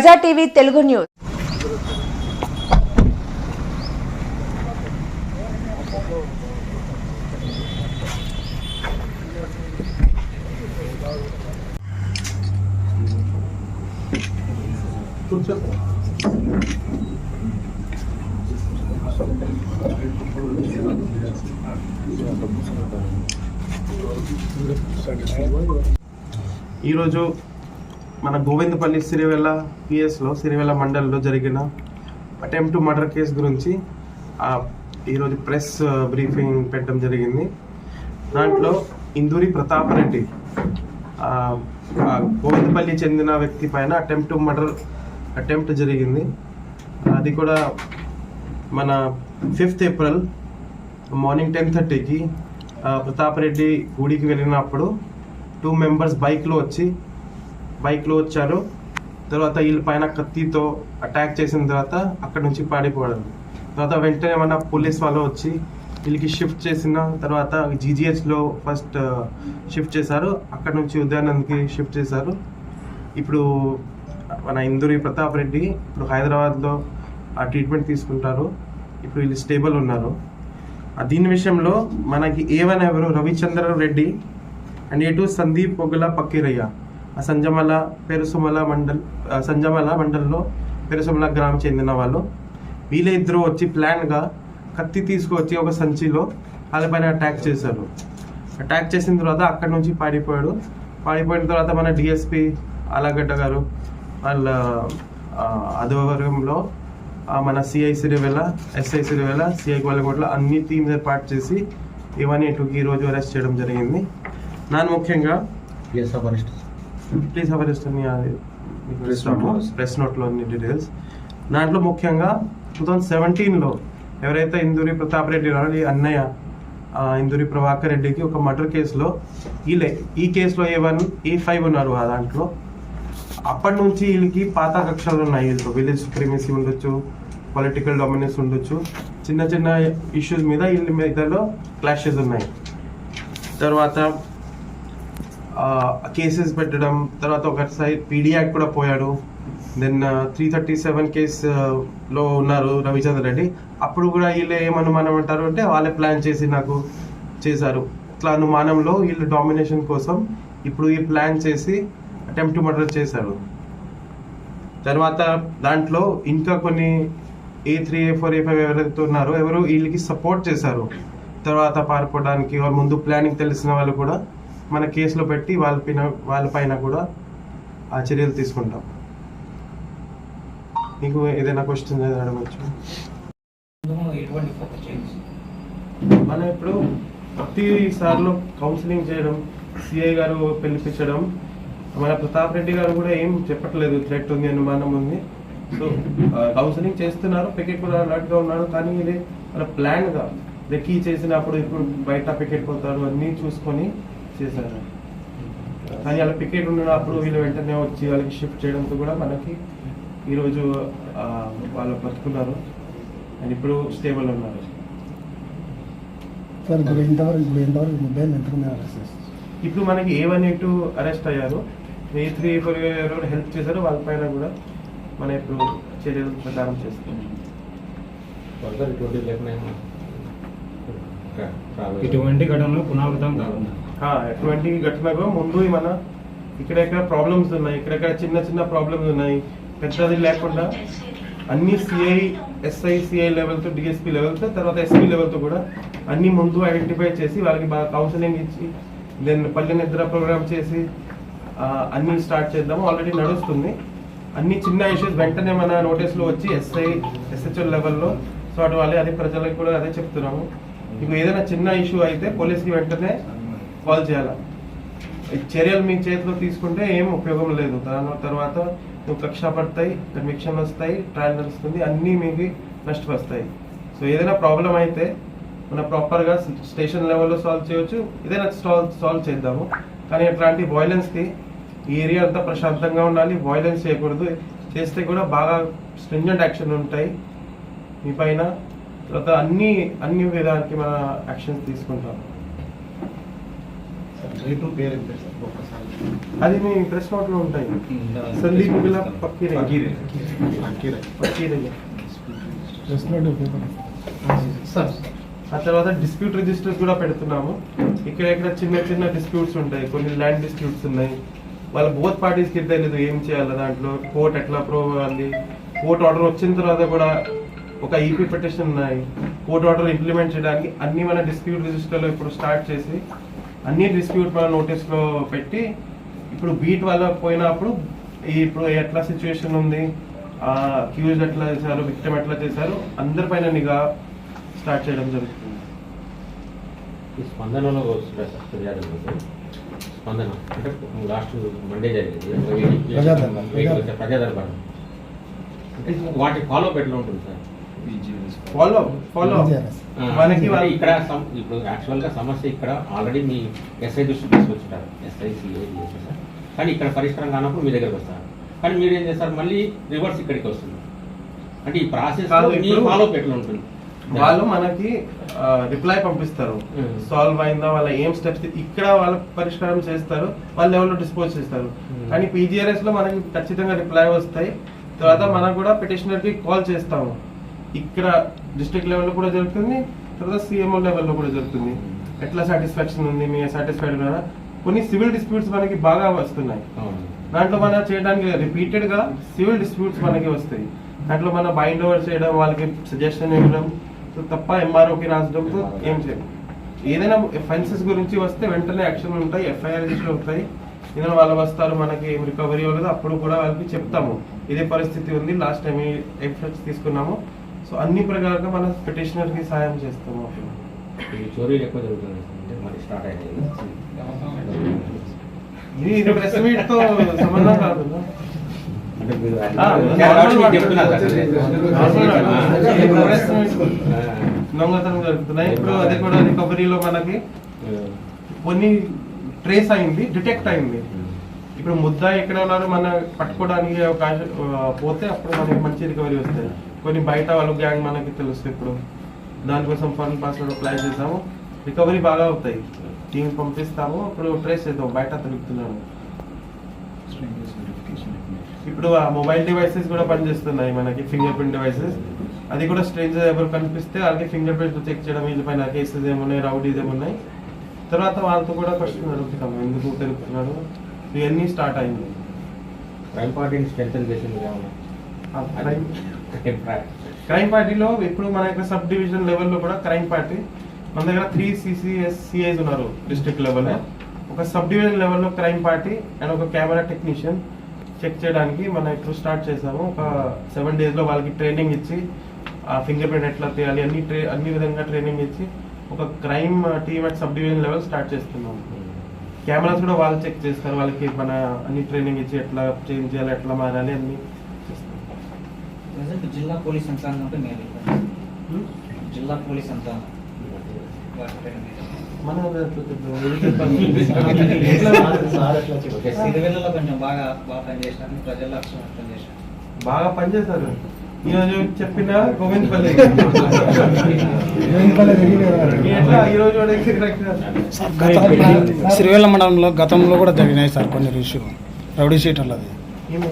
ప్రజా TV Telugu news. ఈరోజు మన గోవిందపల్లి సిరివెల్ల పిఎస్లో సిరివెల్ల మండలిలో జరిగిన అటెంప్ట్ మర్డర్ కేసు గురించి ఈరోజు ప్రెస్ బ్రీఫింగ్ పెట్టడం జరిగింది. దాంట్లో ఇందూరి ప్రతాప్ రెడ్డి గోవిందపల్లి చెందిన వ్యక్తి పైన అటెంప్ట్ మర్డర్ అటెంప్ట్ జరిగింది. అది కూడా మన ఫిఫ్త్ ఏప్రిల్ మార్నింగ్ టెన్ థర్టీకి ప్రతాప్ రెడ్డి గుడికి వెళ్ళినప్పుడు టూ మెంబర్స్ బైక్లో వచ్చి బైక్లో వచ్చారు. తర్వాత వీళ్ళ పైన కత్తితో అటాక్ చేసిన తర్వాత అక్కడ నుంచి పాడిపోవడం తర్వాత వెంటనే మన పోలీస్ వాళ్ళు వచ్చి వీళ్ళకి షిఫ్ట్ చేసిన తర్వాత జీజీహెచ్లో ఫస్ట్ షిఫ్ట్ చేశారు. అక్కడ నుంచి ఉదయానంద్కి షిఫ్ట్ చేశారు. ఇప్పుడు మన ఇందూరి ప్రతాప్ రెడ్డి ఇప్పుడు హైదరాబాద్లో ఆ ట్రీట్మెంట్ తీసుకుంటారు. ఇప్పుడు వీళ్ళు స్టేబుల్ ఉన్నారు. దీని విషయంలో మనకి ఏవన్ ఎవరు? Ravichandra Reddy. And A two Sandeep Pogala Pakkiraiah. Sanjamala Perusumala mandal Sanjamala మండల్లో పెరుసుమల గ్రామం చెందిన వాళ్ళు. వీళ్ళిద్దరూ ఇద్దరు వచ్చి ప్లాన్గా కత్తి తీసుకువచ్చి ఒక సంచిలో వాళ్ళపైన అటాక్ చేశారు. అటాక్ చేసిన తర్వాత అక్కడి నుంచి పాడిపోయాడు పాడిపోయిన తర్వాత మన డిఎస్పి అలాగడ్డ గారు వాళ్ళ ఆ, ఆధ్వర్యంలో మన CI Sirivella SI Sirivella CI Golagotla అన్ని టీమ్స్ ఏర్పాటు చేసి ఇవన్నీ టూకి ఈ రోజు అరెస్ట్ చేయడం జరిగింది. నాన్ ముఖ్యంగా ఎస్ sir, ప్లీజ్ అరెస్ట్ అని లో. ప్రెస్ నోట్లో అన్ని డీటెయిల్స్ దాంట్లో ముఖ్యంగా టూ థౌజండ్ సెవెంటీన్లో ఎవరైతే ఇందూరి ప్రతాప్ రెడ్డి ఉన్నారో ఈ అన్నయ్య ఇందూరి ప్రభాకర్ రెడ్డికి ఒక మర్డర్ కేసులో వీళ్ళే ఈ కేసులో ఏ వన్ ఏ ఫైవ్ ఉన్నారు ఆ దాంట్లో. అప్పటి నుంచి వీళ్ళకి పాత కక్షలు ఉన్నాయి. వీళ్ళతో విలేజ్ సుప్రీమసీ ఉండొచ్చు పొలిటికల్ డామినెన్స్ ఉండొచ్చు. చిన్న చిన్న ఇష్యూస్ మీద వీళ్ళ మీదలో క్లాషెస్ ఉన్నాయి. తర్వాత కేసెస్ పెట్టడం తర్వాత ఒకసారి పీడీ యాక్ట్ కూడా పోయాడు. దెన్ త్రీ థర్టీ సెవెన్ కేసులో ఉన్నారు రవిచంద్ర రెడ్డి. అప్పుడు కూడా వీళ్ళు ఏమనుమానం అంటారు అంటే వాళ్ళే ప్లాన్ చేసి నాకు చేశారు. ఇట్లా అనుమానంలో వీళ్ళు డామినేషన్ కోసం ఇప్పుడు ఈ ప్లాన్ చేసి అటెంప్ట్ మర్డర్ చేశారు. తర్వాత దాంట్లో ఇంకా కొన్ని A three A four A five ఎవరైతే ఉన్నారో ఎవరు వీళ్ళకి సపోర్ట్ చేశారు. తర్వాత పారిపోవడానికి వాళ్ళ ముందు ప్లానింగ్ తెలిసిన వాళ్ళు కూడా మన కేసులో పెట్టి వాళ్ళ పైన వాళ్ళపైన కూడా ఆ చర్యలు తీసుకుంటాం. మీకు ఏదైనా క్వశ్చన్ అడగవచ్చు మనం ఇప్పుడు ప్రతిసారిలో కౌన్సిలింగ్ చేయడం సిఐ గారు పిలిపించడం మన ప్రతాప్ రెడ్డి గారు కూడా ఏం చెప్పట్లేదు థ్రెట్ ఉంది అనుమానం ఉంది. సో కౌన్సిలింగ్ చేస్తున్నారు పికెట్ కూడా అలర్ట్గా ఉన్నారు కానీ ఇది మన ప్లాన్గా రెక్కీ చేసినప్పుడు ఇప్పుడు బయట పికెట్ పోతారు అన్నీ చూసుకొని చేశారు. కానీ వాళ్ళ పికెట్ ఉన్నప్పుడు వీళ్ళు వెంటనే వచ్చి వాళ్ళకి షిఫ్ట్ చేయడంతో కూడా మనకి ఈరోజు ఆ, వాళ్ళు బతుకున్నారు. అండ్ ఇప్పుడు స్టేబుల్ ఉన్నారు. సార్ ఇప్పుడు ఇంతవరకు ఇప్పుడు ఇంతవరకు ముద్దాయి ఎంతమంది అరెస్ట్ చేస్తారు ఇప్పుడు మనకి A one A two arrest అయ్యారు. ఏ త్రీ ఫోర్ ఎవరు హెల్ప్ చేశారో. వాళ్ళ పైన కూడా మనం ఇప్పుడు చర్యలు ప్రకారం చేస్తాం Further, it will be like nine. Okay, travel. ఇటువంటి ఘటనలు పునరావృతం కాకుండా ఆ, ఎటువంటి ముందు మన ఇక్కడెక్కడ ప్రాబ్లమ్స్ ఉన్నాయి ఇక్కడెక్కడ చిన్న చిన్న ప్రాబ్లమ్స్ ఉన్నాయి పెద్దది లేకుండా అన్ని సిఐ ఎస్ఐ సిఐ లెవెల్తో డిఎస్పీ లెవెల్తో తర్వాత ఎస్పీ లెవెల్తో కూడా అన్ని ముందు ఐడెంటిఫై చేసి వాళ్ళకి బాగా కౌన్సిలింగ్ ఇచ్చి దెన్ పల్లె నిద్ర ప్రోగ్రామ్ చేసి అన్ని స్టార్ట్ చేద్దాము. ఆల్రెడీ నడుస్తుంది. అన్ని చిన్న ఇష్యూస్ వెంటనే మన నోటీస్లో వచ్చి ఎస్ఐ ఎస్హెచ్ఓ లెవెల్లో సార్ట్ వాళ్ళే అదే ప్రజలకు కూడా అదే చెప్తున్నాము. మీకు ఏదైనా చిన్న ఇష్యూ అయితే పోలీస్కి వెంటనే కాల్ చేయాలి? ఈ చర్యలు మీ చేతిలో తీసుకుంటే ఏం ఉపయోగం లేదు. దాని తర్వాత నువ్వు కక్ష పడతాయి కన్విక్షన్ వస్తాయి ట్రయల్ నడుస్తుంది అన్నీ మీకు నష్టపోస్తాయి సో ఏదైనా ప్రాబ్లం అయితే మనం ప్రాపర్గా స్టేషన్ లెవెల్లో సాల్వ్ చేయొచ్చు. ఏదైనా సాల్వ్ సాల్వ్ చేద్దాము. కానీ అట్లాంటి వైలెన్స్కి ఈ ఏరియా అంతా ప్రశాంతంగా ఉండాలి. వైలెన్స్ చేయకూడదు. చేస్తే కూడా బాగా స్ట్రింజెంట్ యాక్షన్ ఉంటాయి. మీ పైన తర్వాత అన్ని అన్ని విధానికి మన యాక్షన్స్ తీసుకుంటాం రేటు పేరు ఎంత సార్? ఒక్కసారి. అది మీ ప్రెస్ నోట్లో ఉంటాయి Sandeep Pakkirayya press note sir. ఆ తర్వాత డిస్ప్యూట్ రిజిస్టర్స్ కూడా పెడుతున్నాము. ఇక్కడ ఇక్కడ చిన్న చిన్న డిస్ప్యూట్స్ ఉంటాయి. కొన్ని ల్యాండ్ డిస్ప్యూట్స్ ఉన్నాయి. వాళ్ళ బోత్ పార్టీస్కి తెలియదు ఏం చేయాలి? దాంట్లో కోర్ట్ ఎట్లా అప్రూవ్ అవ్వాలి? కోర్ట్ ఆర్డర్ వచ్చిన తర్వాత కూడా ఒక ఈపీ పిటిషన్ ఉన్నాయి. కోర్ట్ ఆర్డర్ ఇంప్లిమెంట్ చేయడానికి అన్ని మన డిస్ప్యూట్ రిజిస్టర్లో ఇప్పుడు స్టార్ట్ చేసి అన్ని డిస్ప్యూట్ మన నోటీస్లో పెట్టి ఇప్పుడు బీట్ వల్ల పోయినప్పుడు ఈ ఇప్పుడు ఎట్లా సిచ్యువేషన్ ఉంది? అక్యూజ్ ఎట్లా చేశారు? విక్టిమ్ ఎట్లా చేశారు? అందరిపైన నిఘా స్టార్ట్ చేయడం జరుగుతుంది. ఈ స్పందనలో? స్పందన అంటే లాస్ట్ మండే జరిగింది. ప్రజాదరణ అంటే వాటి ఫాలో ఎట్లా ఉంటుంది సార్? Follow follow. ఆ, మనకి ఇక్కడ ఇప్పుడు యాక్చువల్గా సమస్య ఇక్కడ ఆల్రెడీ మీ ఎస్ఐ దృష్టికి తీసుకొచ్చుంటారు. ఎస్ఐ సిఐ కానీ ఇక్కడ పరిష్కారం కానప్పుడు మీ దగ్గరకు వస్తారు. కానీ మీరు ఏం చేస్తారు? మళ్ళీ రివర్స్ ఇక్కడికి వస్తుంది. అంటే ఈ ప్రాసెస్ ఫాలో ఎట్లా ఉంటుంది. వాళ్ళు మనకి రిప్లై పంపిస్తారు. Hmm. సాల్వ్ అయిందా? వాళ్ళ ఏం స్టెప్స్ ఇక్కడ వాళ్ళ పరిష్కారం చేస్తారు. వాళ్ళ లెవెల్లో డిస్పోజ్ చేస్తారు. Hmm. కానీ పీజీఆర్ఎస్లో మనకి ఖచ్చితంగా రిప్లై వస్తాయి. తర్వాత మనం కూడా పిటిషనర్కి కాల్ చేస్తాము. ఇక్కడ డిస్ట్రిక్ట్ లెవెల్లో కూడా జరుగుతుంది తర్వాత సిఎంఓ లెవెల్లో కూడా జరుగుతుంది. ఎట్లా సాటిస్ఫాక్షన్ ఉంది మీ సాటిస్ఫైడ్ కదా కొన్ని సివిల్ డిస్ప్యూట్స్ మనకి బాగా వస్తున్నాయి. దాంట్లో మనం చేయడానికి రిపీటెడ్గా సివిల్ డిస్ప్యూట్స్ మనకి వస్తాయి. దాంట్లో మనం బైండ్ ఓవర్ చేయడం వాళ్ళకి సజెషన్ ఇవ్వడం సో తప్ప ఎంఆర్ఓకి రాసడంతో ఏం చేయం ఏదైనా ఫెన్సెస్ గురించి వస్తే వెంటనే యాక్షన్ ఉంటాయి ఎఫ్ఐఆర్ రిజిస్టర్ అవుతాయి ఏదైనా వాళ్ళు వస్తారు మనకి ఏం రికవరీ అవ్వలేదు అప్పుడు కూడా వాళ్ళకి చెప్తాము. ఇదే పరిస్థితి ఉంది. లాస్ట్ టైం ఎఫ్ఎక్స్ తీసుకున్నాము. సో అన్ని ప్రకారంగా మన పిటిషనర్కి సాయం చేస్తాము. చోరీలు ఎక్కువ జరుగుతున్నాయి మరి స్టార్ట్ ఇది ప్రెస్ సంబంధం కాదు. ఇప్పుడు. దొంగతనం జరుగుతున్నాయి. అది కూడా రికవరీలో మనకి. కొన్ని ట్రేస్ అయింది డిటెక్ట్ అయింది. ఇప్పుడు ముద్ద ఎక్కడ ఉన్నారు మన పట్టుకోవడానికి అవకాశం పోతే అప్పుడు మనకి మంచి రికవరీ వస్తాయి కొన్ని బయట వాళ్ళు గ్యాంగ్ మనకి తెలుస్తుంది ఇప్పుడు. దానికోసం ఫండ్ పాస్వర్డ్ అప్లై చేసాము రికవరీ బాగా అవుతాయి. టీం పంపిస్తాము. అప్పుడు ట్రేస్ చేద్దాం బయట తిరుగుతున్నాము ఇప్పుడు ఆ మొబైల్ డివైసెస్ కూడా పనిచేస్తున్నాయి మనకి ఫింగర్ ప్రింట్ డివైసెస్ అది కూడా స్ట్రేంజర్ ఎవరు కనిపిస్తే వాళ్ళకి ఫింగర్ ప్రింట్ చెక్ చేయడం వీళ్ళ పైన కేసెస్ ఏమున్నాయి రౌడీస్ ఏమున్నాయి. తర్వాత వాళ్ళతో కూడా క్వశ్చన్ అడుగుతాము. ఎందుకు తెలుపుతున్నాడు? ఇవన్నీ స్టార్ట్ అయింది. క్రైమ్ పార్టీని స్ట్రెంగ్ చేసింది క్రైమ్. క్రైమ్ పార్టీలో ఇప్పుడు మన యొక్క సబ్ డివిజన్ లెవెల్లో కూడా క్రైమ్ పార్టీ మన దగ్గర త్రీ సిసిఎస్ సిఐస్ ఉన్నారు డిస్ట్రిక్ట్ లెవెల్లో ఒక సబ్ డివిజన్ లెవెల్లో క్రైమ్ పార్టీ అండ్ ఒక కెమెరా టెక్నీషియన్ చెక్ చేయడానికి మనం ఇప్పుడు స్టార్ట్ చేసాము ఒక సెవెన్ డేస్లో వాళ్ళకి ట్రైనింగ్ ఇచ్చి ఆ ఫింగర్ ప్రింట్ ఎట్లా తీయాలి అన్ని ట్రై అన్ని విధంగా ట్రైనింగ్ ఇచ్చి ఒక crime team at sub division level start చేస్తున్నాం కెమెరాస్ కూడా వాళ్ళు చెక్ చేస్తారు. వాళ్ళకి మన అన్ని ట్రైనింగ్ ఇచ్చి ఎట్లా చేంజ్ చేయాలి ఎట్లా మారాలి అన్ని. ప్రజెంట్ జిల్లా పోలీస్ యంత్రాంగం అంటే మీరు Hmm? జిల్లా పోలీస్ యంత్రాంగం మన. ఏం. సిరివెల్లలో కొంచెం బాగా బాగా చేశారు బాగా పనిచేశారు ఈ రోజు చెప్పిన గోవిందపల్లి. సిరివెల్ల మండలంలో గతంలో కూడా జరిగినాయి సార్ కొన్ని ఇష్యూ రౌడీ షీటర్లు అది. ఏమి?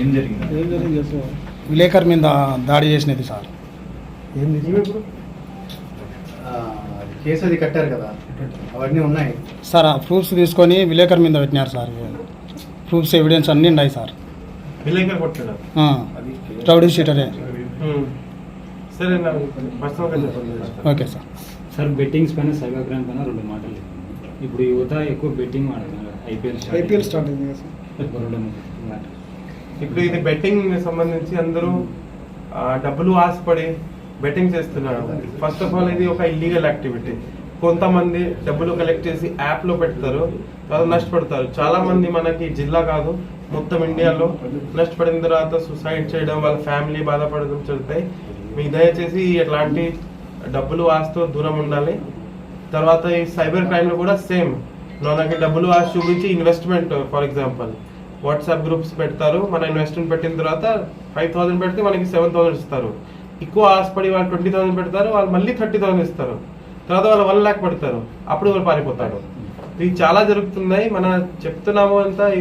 ఏం జరిగింది? విలేకర్ మీద దాడి చేసినది సార్. ఇప్పుడు? కేసు అది కట్టారు కదా. అవన్నీ ఉన్నాయి. సార్ ఆ ప్రూఫ్స్ తీసుకొని విలేకర్ మీద పెట్టినారు సార్. ప్రూఫ్స్ ఎవిడెన్స్ అన్నీ ఉన్నాయి సార్. విలేకరు కొట్టాడు ఆ, రౌడీ షీటరే. సరే ఓకే సార్. సార్ బెట్టింగ్స్ పైన సైబర్ క్రైమ్ పైన రెండు మాటలు. ఇప్పుడు యువత ఎక్కువ బెట్టింగ్ ఆడుతున్నారు ఐపీఎల్ ఐపీఎల్ స్టార్ట్ అయింది కదా సార్. రెండు మాటలు. ఇప్పుడు ఇది బెట్టింగ్ సంబంధించి అందరూ డబ్బులు ఆశపడి బెట్టింగ్ చేస్తున్నారు. ఫస్ట్ ఆఫ్ ఆల్ ఇది ఒక ఇల్లీగల్ యాక్టివిటీ కొంతమంది డబ్బులు కలెక్ట్ చేసి యాప్లో పెడతారు తర్వాత నష్టపడతారు. చాలా మంది మనకి జిల్లా కాదు మొత్తం ఇండియాలో నష్టపడిన తర్వాత సుసైడ్ చేయడం వాళ్ళ ఫ్యామిలీ బాధపడడం జరుగుతాయి. మీకు దయచేసి ఎట్లాంటి డబ్బులు ఆశతో దూరం ఉండాలి. తర్వాత ఈ సైబర్ క్రైమ్లో కూడా సేమ్ మనకి డబ్బులు ఆశ చూపించి investment for example WhatsApp groups పెడతారు. మన ఇన్వెస్ట్మెంట్ పెట్టిన తర్వాత ఫైవ్ థౌసండ్ పెడితే మనకి సెవెన్ థౌసండ్ ఇస్తారు. ఎక్కువ ఆశపడి వాళ్ళు ట్వంటీ థౌసండ్ పెడతారు. వాళ్ళు మళ్ళీ థర్టీ థౌసండ్ ఇస్తారు. తర్వాత వాళ్ళు వన్ ల్యాక్ పెడతారు. అప్పుడు వాళ్ళు పారిపోతారు. ఇవి చాలా జరుగుతున్నాయి. మన చెప్తున్నాము అంతా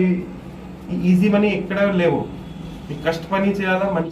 ఈజీ మనీ ఎక్కడ లేవు. ఈ కష్ట పని చేయాలా? మంచి